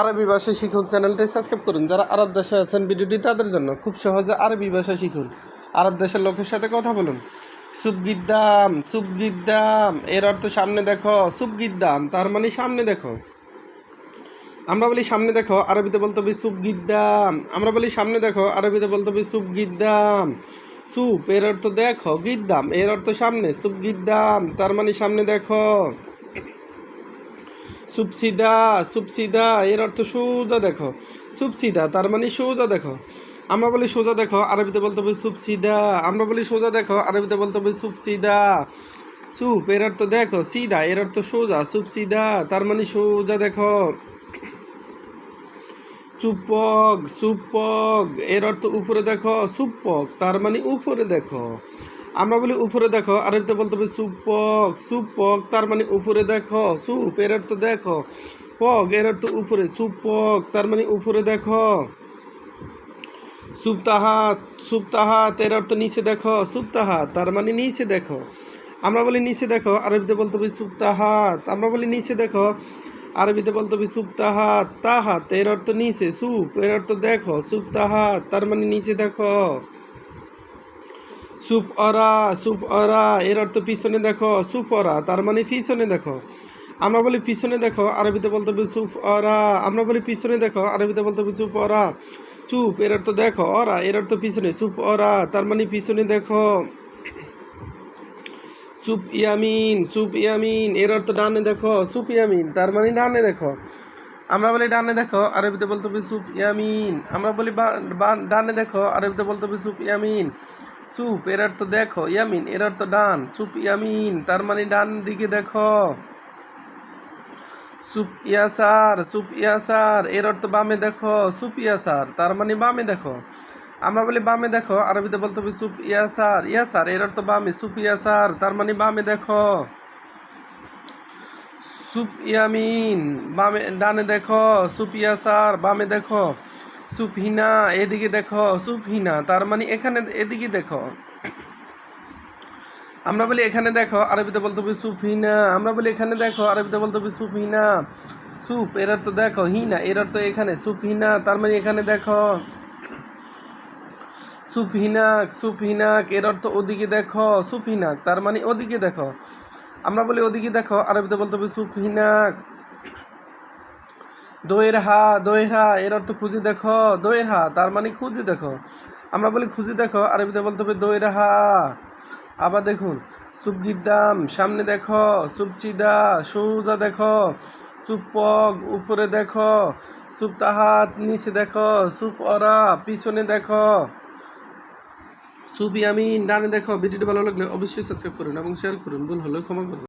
আরবি ভাষা শিখুন, চ্যানেলটি সাবস্ক্রাইব করুন। যারা আরব দেশে আছেন, ভিডিওটি তাদের জন্য খুব সহজে আরবি ভাষা শিখুন। আরব দেশের লোকের সাথে কথা বলুন। সুবগিদ্দাম সুবগিদ্দাম এর অর্থ সামনে দেখো সুবগিদ্দাম তার মানে সামনে দেখো। আমরা বলি সামনে দেখো, আরবিতে বলতে হবে সুবগিদ্দাম আমরা বলি সামনে দেখো, আরবিতে বলতে হবে সুবগিদ্দাম সুপ এর অর্থ দেখো গিদ্দাম এর অর্থ সামনে সুবগিদ্দাম তার মানে সামনে দেখো। সুপসিদা সুপসিদা, এর অর্থ সোজা দেখো। সুপসিদা, তার মানে সোজা দেখো। আমরা বলি সোজা দেখো, আরবিতে বলতে হবে সুপসিদা। আমরা বলি সোজা দেখো, আরবিতে বলতে হবে সুপসিদা। সুপ এর অর্থ দেখো, সিদা, এর অর্থ সোজা, সুপসিদা, তার মানে সোজা দেখো। চুপক সুপক এর অর্থ উপরে দেখো সুপক তার মানে উপরে দেখো। আমরা বলি উপরে দেখো আরেকটা বলতে হবে সুপক সুপক, তার মানে উপরে দেখো, সুপ, এর অর্থ দেখো, পক, এর অর্থ উপরে, সুপক, তার মানে উপরে দেখো, সুপ্তাহাত সুপ্তাহাত, এর অর্থ নিচে দেখো, সুপ্তাহাত, তার মানে নিচে দেখো। আমরা বলি নিচে দেখো, আরবিতে বলতে হবে সুপ্তাহাত, আমরা বলি নিচে দেখো, আরবিতে বলতে হবে সুপ্তাহাত, তাহাত, এর অর্থ নিচে, সুপ, এর অর্থ দেখো, সুপ্তাহাত, তার মানে নিচে দেখো। সুপ অরা সুপ অরা এর অর্থ পিছনে দেখো সুপ অরা তার মানে পিছনে দেখো। আমরা বলি পিছনে দেখো, আরবিতে বলতে হবে অরা আমরা বলি পিছনে দেখো, আরবিতে বলতে হবে চুপ অরা চুপ, এর অর্থ দেখো, অরা, এর অর্থ পিছনে চুপ অরা তার মানে পিছনে দেখো। চুপ ইয়ামিন চুপ ইয়ামিন, এর অর্থ ডানে দেখো, চুপ ইয়ামিন, তার মানে ডানে দেখো। আমরা বলি ডানে দেখো, আরবিতে বলতে হবে চুপ ইয়ামিন। আমরা বলি ডানে দেখো, আরবিতে বলতে হবে চুপ ইয়ামিন। চুপ এর অর্থ দেখো, ইয়ামিন এর অর্থ ডান। চুপ, ইয়ামিন, তার মানে ডান দিকে দেখো। চুপ, ইয়াসার চুপ, ইয়াসার এর অর্থ বামে দেখো। চুপ, ইয়াসার, তার মানে বামে দেখো। আমরা বলি বামে দেখো, আরবিতে বলতে হবে চুপ, ইয়াসার ইয়াসার এর অর্থ বামে, চুপ, ইয়াসার, তার মানে বামে দেখো। সুপ ইয়ামিন, বামে, ডানে দেখো। সুপ ইয়াসার, বামে দেখো। সুপহিনা এদিকে দেখো সুপহিনা তার মানে এখানে, এদিকে দেখো। আমরা বলি এখানে দেখো, আরবিতে বলতে হবে সুফিনা। আমরা বলি এখানে দেখো, আরবিতে বলতে হবে সুফিনা। সুপ, এর অর্থ দেখো, হিনা, এর অর্থ এখানে, সুফিনা, তার মানে এখানে দেখো। সুফহিনাক সুফিনাক এর অর্থ ওদিকে দেখো সুফিনাক তার মানে ওদিকে দেখো। আমরা বলি ওদিকে দেখো, আরবিতে বলতে হবে সুফহিনাক দইয়ের হা দইয়ের হা, এর অর্থ খুঁজে দেখো দইয়ের হা, তার মানে খুঁজে দেখো। আমরা বলি খুঁজে দেখো, আরবিতে বলতে হবে দইয়ের হা। আবার দেখুন দাম, সামনে দেখো সুপচিদা সোজা দেখো সুপক উপরে দেখো সুপ্তাহাত নিচে দেখো, সুপ অরা, পিছনে দেখো। সুবি আমি ডানে দেখো, ভিডিওটি ভালো লাগলে অবশ্যই সাবস্ক্রাইব করুন এবং শেয়ার করুন, ভুল হলেও ক্ষমা করুন